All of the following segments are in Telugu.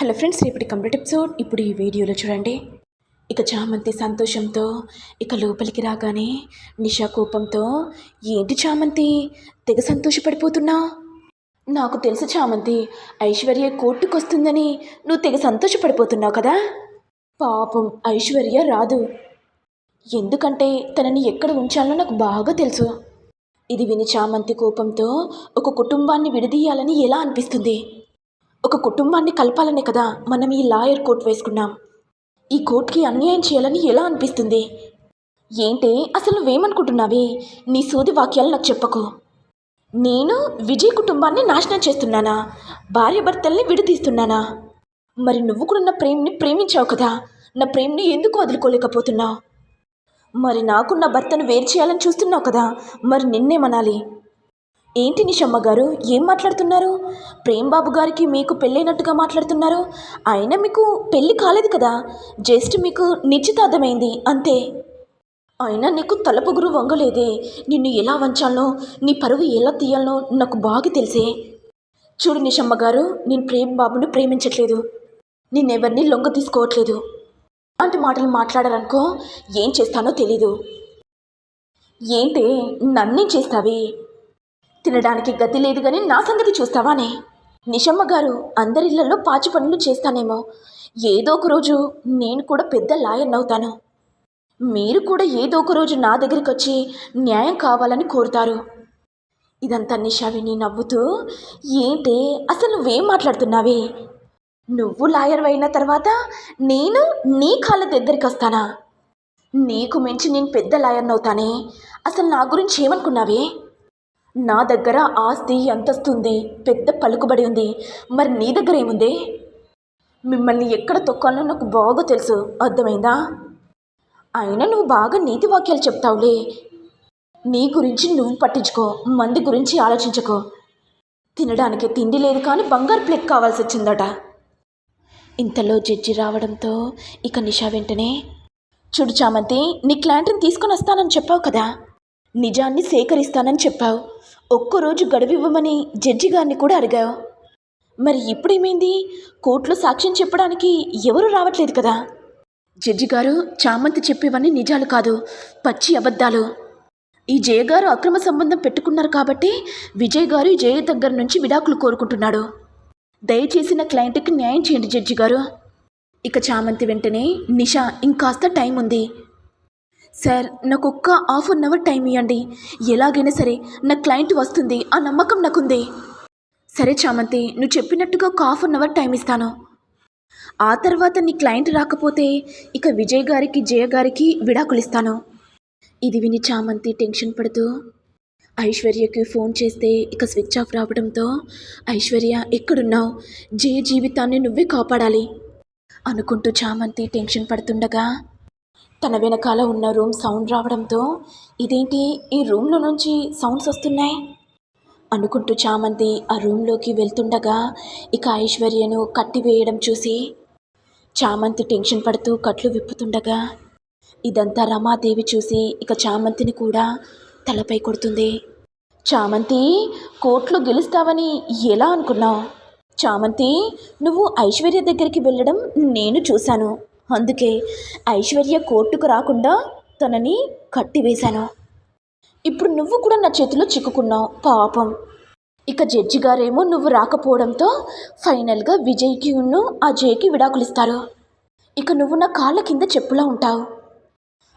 హలో ఫ్రెండ్స్ రేపటి కంప్లీట్ ఎపిసోడ్. ఇప్పుడు ఈ వీడియోలో చూడండి. ఇక చామంతి సంతోషంతో ఇక లోపలికి రాగానే నిషా కోపంతో ఏంటి చామంతి తెగ సంతోషపడిపోతున్నావు నాకు తెలుసు చామంతి ఐశ్వర్య కోర్టుకొస్తుందని నువ్వు తెగ సంతోషపడిపోతున్నావు కదా? పాపం ఐశ్వర్య రాదు. ఎందుకంటే తనని ఎక్కడ ఉంచాలో నాకు బాగా తెలుసు. ఇది విని చామంతి కోపంతో ఒక కుటుంబాన్ని విడదీయాలని ఎలా అనిపిస్తుంది? ఒక కుటుంబాన్ని కలపాలనే కదా మనం ఈ లాయర్ కోర్ట్ వేసుకున్నాం. ఈ కోర్టుకి అన్యాయం చేయాలని ఎలా అనిపిస్తుంది? ఏంటి అసలు నువ్వేమనుకుంటున్నావే? నీ సోది వాక్యాలు నాకు చెప్పకు. నేను విజయ్ కుటుంబాన్ని నాశనం చేస్తున్నానా? భార్యాభర్తల్ని విడదీస్తున్నానా? మరి నువ్వు కూడా నా ప్రేమని ప్రేమించావు కదా? నా ప్రేమని ఎందుకు వదులుకోలేకపోతున్నావు? మరి నాకు నా భర్తను వేరు చేయాలని చూస్తున్నావు కదా? మరి నిన్నేమనాలి ఏంటి నిషమ్మ గారు? ఏం మాట్లాడుతున్నారు? ప్రేమ్ బాబు గారికి మీకు పెళ్ళైనట్టుగా మాట్లాడుతున్నారు. అయినా మీకు పెళ్ళి కాలేదు కదా? జస్ట్ మీకు నిశ్చితార్థమైంది అంతే. అయినా నీకు తలపొగురు వంగలేదే. నిన్ను ఎలా వంచాలనో నీ పరువు ఎలా తీయాలనో నాకు బాగా తెలిసే. చూడు నిషమ్మ గారు నేను ప్రేమ్ బాబుని ప్రేమించట్లేదు. నిన్నెవరిని లొంగ తీసుకోవట్లేదు. అలాంటి మాటలు మాట్లాడారనుకో ఏం చేస్తానో తెలీదు. ఏంటి నన్నేం చేస్తావి? తినడానికి గతి లేదు కానీ నా సంగతి చూస్తావానే? నిషమ్మ గారు అందరిళ్ళలో పాచి పనులు చేస్తానేమో. ఏదో ఒక రోజు నేను కూడా పెద్ద లాయర్ని అవుతాను మీరు కూడా ఏదో ఒక రోజు నా దగ్గరికి వచ్చి న్యాయం కావాలని కోరుతారు. ఇదంతా నిషా విని నవ్వుతూ ఏంటి అసలు నువ్వేం మాట్లాడుతున్నావే? నువ్వు లాయర్ అయిన తర్వాత నేను నీ కాళ్ళ దగ్గరికి వస్తానా నీకు మించి నేను పెద్ద లాయర్ని అవుతానే అసలు నా గురించి ఏమనుకున్నావే? నా దగ్గర ఆస్తి అంతస్తుంది పెద్ద పలుకుబడి ఉంది. మరి నీ దగ్గర ఏముంది? మిమ్మల్ని ఎక్కడ తొక్కాలో నాకు బాగా తెలుసు. అర్థమైందా? అయినా నువ్వు బాగా నీతి వాక్యాలు చెప్తావులే. నీ గురించి నువ్వు పట్టించుకో మంది గురించి ఆలోచించుకో. తినడానికి తిండి లేదు కానీ బంగారు ప్లేట్ కావాల్సి వచ్చిందట. ఇంతలో జడ్జి రావడంతో ఇక నిషా వెంటనే చూడు చామంతి నీ క్లాంట్ని తీసుకొని వస్తానని చెప్పావు కదా. నిజాన్ని సేకరిస్తానని చెప్పావు. ఒక్కరోజు గడువివ్వమని జడ్జి గారిని కూడా అడిగావు. మరి ఇప్పుడేమైంది? కోర్టులో సాక్ష్యం చెప్పడానికి ఎవరు రావట్లేదు కదా? జడ్జి గారు చామంతి చెప్పేవన్నీ నిజాలు కాదు పచ్చి అబద్ధాలు. ఈ జయ గారు అక్రమ సంబంధం పెట్టుకున్నారు కాబట్టి విజయ్ గారు జయ దగ్గర నుంచి విడాకులు కోరుకుంటున్నాడు. దయచేసి నా క్లయింట్కి న్యాయం చేయండి జడ్జి గారు. ఇక చామంతి వెంటనే నిషా ఇంకాస్త టైం ఉంది సార్ నాకు ఒక్క హాఫ్ అన్ అవర్ టైం ఇవ్వండి ఎలాగైనా సరే నా క్లయింట్ వస్తుంది ఆ నమ్మకం నాకుంది. సరే చామంతి నువ్వు చెప్పినట్టుగా ఒక హాఫ్ అన్ అవర్ టైం ఇస్తాను. ఆ తర్వాత నీ క్లయింట్ రాకపోతే ఇక విజయ్ గారికి జయ గారికి విడాకులు ఇస్తాను. ఇది విని చామంతి టెన్షన్ పడుతూ ఐశ్వర్యకి ఫోన్ చేస్తే ఇక స్విచ్ ఆఫ్ రావడంతో ఐశ్వర్య ఎక్కడున్నావు? జయ జీవితాన్ని నువ్వే కాపాడాలి. అనుకుంటూ చామంతి టెన్షన్ పడుతుండగా తన వెనకాల ఉన్న రూమ్ సౌండ్ రావడంతో ఇదేంటి? ఈ రూమ్లో నుంచి సౌండ్స్ వస్తున్నాయి? అనుకుంటూ చామంతి ఆ రూమ్లోకి వెళ్తుండగా ఇక ఐశ్వర్యను కట్టివేయడం చూసి చామంతి టెన్షన్ పడుతూ కట్లు విప్పుతుండగా ఇదంతా రమాదేవి చూసి ఇక చామంతిని కూడా తలపై కొడుతుంది. చామంతి కోర్టులో గెలుస్తావని ఎలా అనుకున్నావు? చామంతి నువ్వు ఐశ్వర్య దగ్గరికి వెళ్ళడం నేను చూశాను. అందుకే ఐశ్వర్య కోర్టుకు రాకుండా తనని కట్టివేశాను. ఇప్పుడు నువ్వు కూడా నా చేతిలో చిక్కుకున్నావు పాపం. ఇక జడ్జి గారేమో నువ్వు రాకపోవడంతో ఫైనల్గా విజయ్కి ఉన్ను ఆ జయకి విడాకులిస్తారు. ఇక నువ్వు నా కాళ్ళ కింద చెప్పులా ఉంటావు.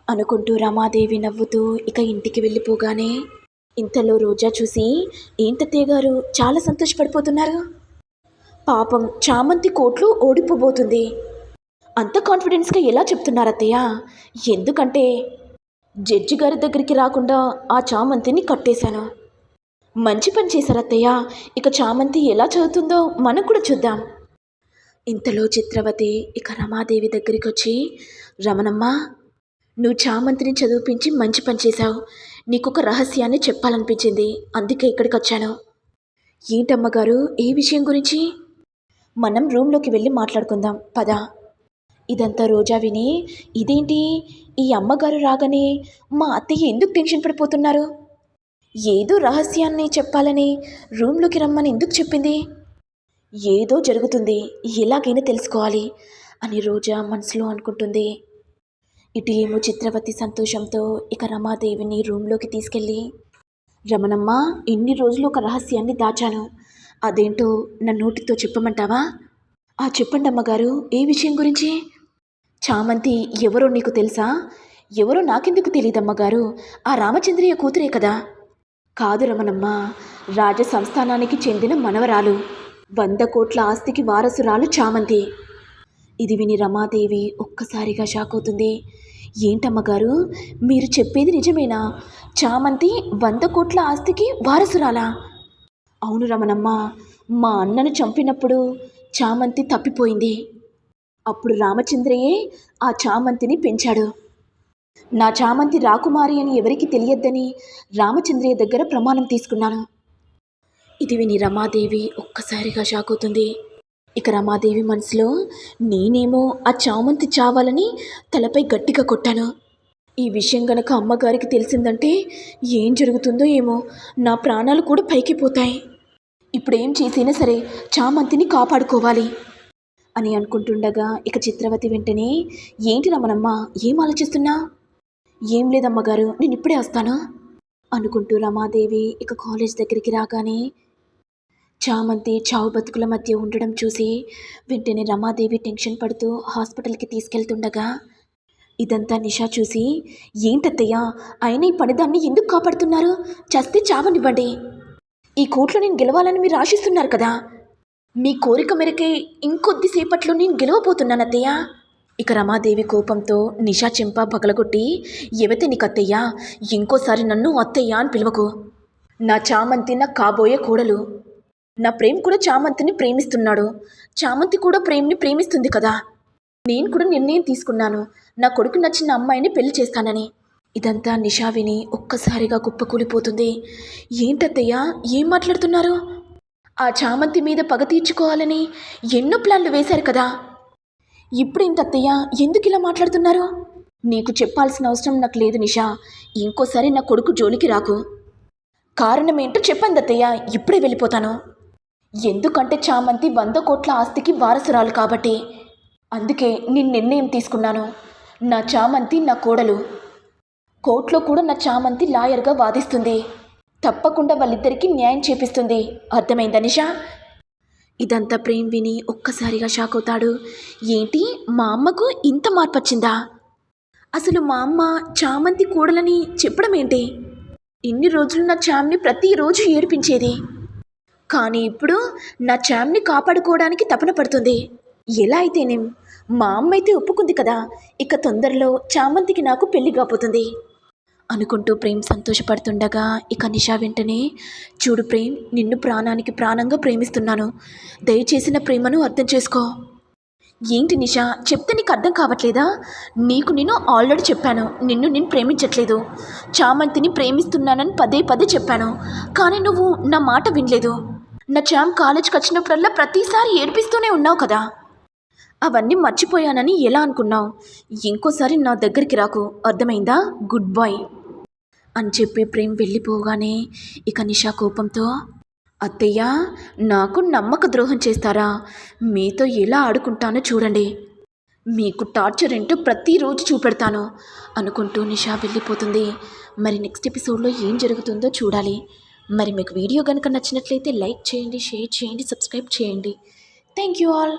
అనుకుంటూ రమాదేవి నవ్వుతూ ఇక ఇంటికి వెళ్ళిపోగానే ఇంతలో రోజా చూసి ఏంటత్తయ్య గారు చాలా సంతోషపడిపోతున్నారు. పాపం చామంతి కోట్లు ఓడిపోబోతుంది. అంత కాన్ఫిడెన్స్గా ఎలా చెప్తున్నారత్తయ్య? ఎందుకంటే జడ్జి గారి దగ్గరికి రాకుండా ఆ చామంతిని కట్టేశాను. మంచి పని చేశారత్తయ్య. ఇక చామంతి ఎలా చదువుతుందో మనం కూడా చూద్దాం. ఇంతలో చిత్రవతి ఇక రమాదేవి దగ్గరికి వచ్చి రమణమ్మ నువ్వు చామంతిని చదివిపించి మంచి పని చేశావు. నీకు ఒక రహస్యాన్ని చెప్పాలనిపించింది. అందుకే ఇక్కడికి వచ్చాను. ఏంటమ్మగారు ఏ విషయం గురించి? మనం రూమ్లోకి వెళ్ళి మాట్లాడుకుందాం. పద. ఇదంతా రోజా విని ఇదేంటి? ఈ అమ్మగారు రాగానే మా అత్తయ్య ఎందుకు టెన్షన్ పడిపోతున్నారు? ఏదో రహస్యాన్ని చెప్పాలని రూమ్లోకి రమ్మని ఎందుకు చెప్పింది? ఏదో జరుగుతుంది ఎలాగైనా తెలుసుకోవాలి అని రోజా మనసులో అనుకుంటుంది. ఇటు ఏమో చిత్రవతి సంతోషంతో ఇక రమాదేవిని రూమ్లోకి తీసుకెళ్ళి రమణమ్మ ఇన్ని రోజులు ఒక రహస్యాన్ని దాచాను. అదేంటో నా నోటితో చెప్పమంటావా? ఆ చెప్పండి అమ్మగారు ఏ విషయం గురించి? చామంతి ఎవరో నీకు తెలుసా? ఎవరో నాకెందుకు తెలియదమ్మగారు ఆ రామచంద్రయ్య కూతురే కదా. కాదు రమణమ్మ రాజ సంస్థానానికి చెందిన మనవరాలు. వంద కోట్ల ఆస్తికి వారసురాలు చామంతి. ఇది విని రమాదేవి ఒక్కసారిగా షాక్ అవుతుంది. ఏంటమ్మగారు మీరు చెప్పేది నిజమేనా? చామంతి వంద కోట్ల ఆస్తికి వారసురాలా? అవును రమణమ్మ మా అన్నను చంపినప్పుడు చామంతి తప్పిపోయింది. అప్పుడు రామచంద్రయే ఆ చామంతిని పెంచాడు. నా చామంతి రాకుమారి అని ఎవరికి తెలియద్దని రామచంద్రయ్య దగ్గర ప్రమాణం తీసుకున్నాను. ఇది విని రమాదేవి ఒక్కసారిగా షాక్ అవుతుంది ఇక రమాదేవి మనసులో నేనేమో ఆ చామంతి చావాలని తలపై గట్టిగా కొట్టాను. ఈ విషయం గనక అమ్మగారికి తెలిసిందంటే ఏం జరుగుతుందో ఏమో నా ప్రాణాలు కూడా పైకి పోతాయి. ఇప్పుడు ఏం చేసినా సరే చామంతిని కాపాడుకోవాలి. అని అనుకుంటుండగా ఇక చిత్రవతి వెంటనే ఏంటి రమణమ్మ ఏం ఆలోచిస్తున్నా? ఏం లేదమ్మగారు నేను ఇప్పుడే వస్తాను? అనుకుంటూ రమాదేవి ఇక కాలేజ్ దగ్గరికి రాగానే చామంతి చావు బతుకుల మధ్య ఉండడం చూసి వెంటనే రమాదేవి టెన్షన్ పడుతూ హాస్పిటల్కి తీసుకెళ్తుండగా ఇదంతా నిషా చూసి ఏంటత్తయ్యా ఆయన ఈ పనిదాన్ని ఎందుకు కాపాడుతున్నారు? చస్తే చావనివ్వండి. ఈ కోర్టులో నేను గెలవాలని మీరు ఆశిస్తున్నారు కదా. మీ కోరిక మేరకే ఇంకొద్దిసేపట్లో నేను గెలవబోతున్నాను అత్తయ్య. ఇక రమాదేవి కోపంతో నిషా చెంప పగలగొట్టి ఎవతే నీకు అత్తయ్య ఇంకోసారి నన్ను అత్తయ్య అని పిలవకు. నా చామంతి నా కాబోయే కోడలు. నా ప్రేమ్ కూడా చామంతిని ప్రేమిస్తున్నాడు. చామంతి కూడా ప్రేమ్ని ప్రేమిస్తుంది కదా. నేను కూడా నిర్ణయం తీసుకున్నాను. నా కొడుకు నచ్చిన అమ్మాయిని పెళ్ళి చేస్తానని. ఇదంతా నిషా విని ఒక్కసారిగా కుప్పకూలిపోతుంది. ఏంటత్తయ్య ఏం మాట్లాడుతున్నారు? ఆ చామంతి మీద పగ తీర్చుకోవాలని ఎన్నో ప్లాన్లు వేశారు కదా. ఇప్పుడు ఇంత అత్తయ్య ఎందుకు ఇలా మాట్లాడుతున్నారు? నీకు చెప్పాల్సిన అవసరం నాకు లేదు నిషా. ఇంకోసారి నా కొడుకు జోలికి రాకు. కారణం ఏంటో చెప్పండి అత్తయ్య ఇప్పుడే వెళ్ళిపోతాను. ఎందుకంటే చామంతి వంద కోట్ల ఆస్తికి వారసురాలు కాబట్టి. అందుకే నేను నిర్ణయం తీసుకున్నాను. నా చామంతి నా కోడలు. కోర్టులో కూడా నా చామంతి లాయర్గా వాదిస్తుంది. తప్పకుండా వాళ్ళిద్దరికీ న్యాయం చేపిస్తుంది. అర్థమైందా నిషా? ఇదంతా ప్రేమ్ విని ఒక్కసారిగా షాక్ అవుతాడు. ఏంటి? మా అమ్మకు ఇంత మార్పు వచ్చిందా అసలు మా అమ్మ చామంతి కూడలని చెప్పడం ఏంటి? ఇన్ని రోజులు నా చామ్ని ప్రతిరోజు ఏడిపించేది. కానీ ఇప్పుడు నా చామ్ని కాపాడుకోవడానికి తపన పడుతుంది. ఎలా అయితేనేం? మా అమ్మ అయితే ఒప్పుకుంది కదా. ఇక తొందరలో చామంతికి నాకు పెళ్ళి కాబోతుంది. అనుకుంటూ ప్రేమ్ సంతోషపడుతుండగా ఇక నిషా వెంటనే చూడు ప్రేమ్ నిన్ను ప్రాణానికి ప్రాణంగా ప్రేమిస్తున్నాను. దయచేసిన ప్రేమను అర్థం చేసుకో. ఏంటి నిషా చెప్తే నీకు అర్థం కావట్లేదా? నీకు నేను ఆల్రెడీ చెప్పాను నిన్ను నేను ప్రేమించట్లేదు. చామంతిని ప్రేమిస్తున్నానని పదే పదే చెప్పాను కానీ నువ్వు నా మాట వినలేదు. నా చామ్ కాలేజ్కి వచ్చినప్పుడల్లా ప్రతిసారి ఏడిపిస్తూనే ఉన్నావు కదా. అవన్నీ మర్చిపోయానని ఎలా అనుకున్నావు? ఇంకోసారి నా దగ్గరికి రాకు. అర్థమైందా? Good boy. అని చెప్పి ప్రేమ్ వెళ్ళిపోగానే ఇక నిషా కోపంతో అత్తయ్య నాకు నమ్మక ద్రోహం చేస్తారా? మీతో ఎలా ఆడుకుంటానో చూడండి. మీకు టార్చర్ ఏంటో ప్రతిరోజు చూపెడతాను అనుకుంటూ నిషా వెళ్ళిపోతుంది. మరి నెక్స్ట్ ఎపిసోడ్లో ఏం జరుగుతుందో చూడాలి. మరి మీకు వీడియో కనుక నచ్చినట్లయితే లైక్ చేయండి షేర్ చేయండి సబ్స్క్రైబ్ చేయండి. Thank you all.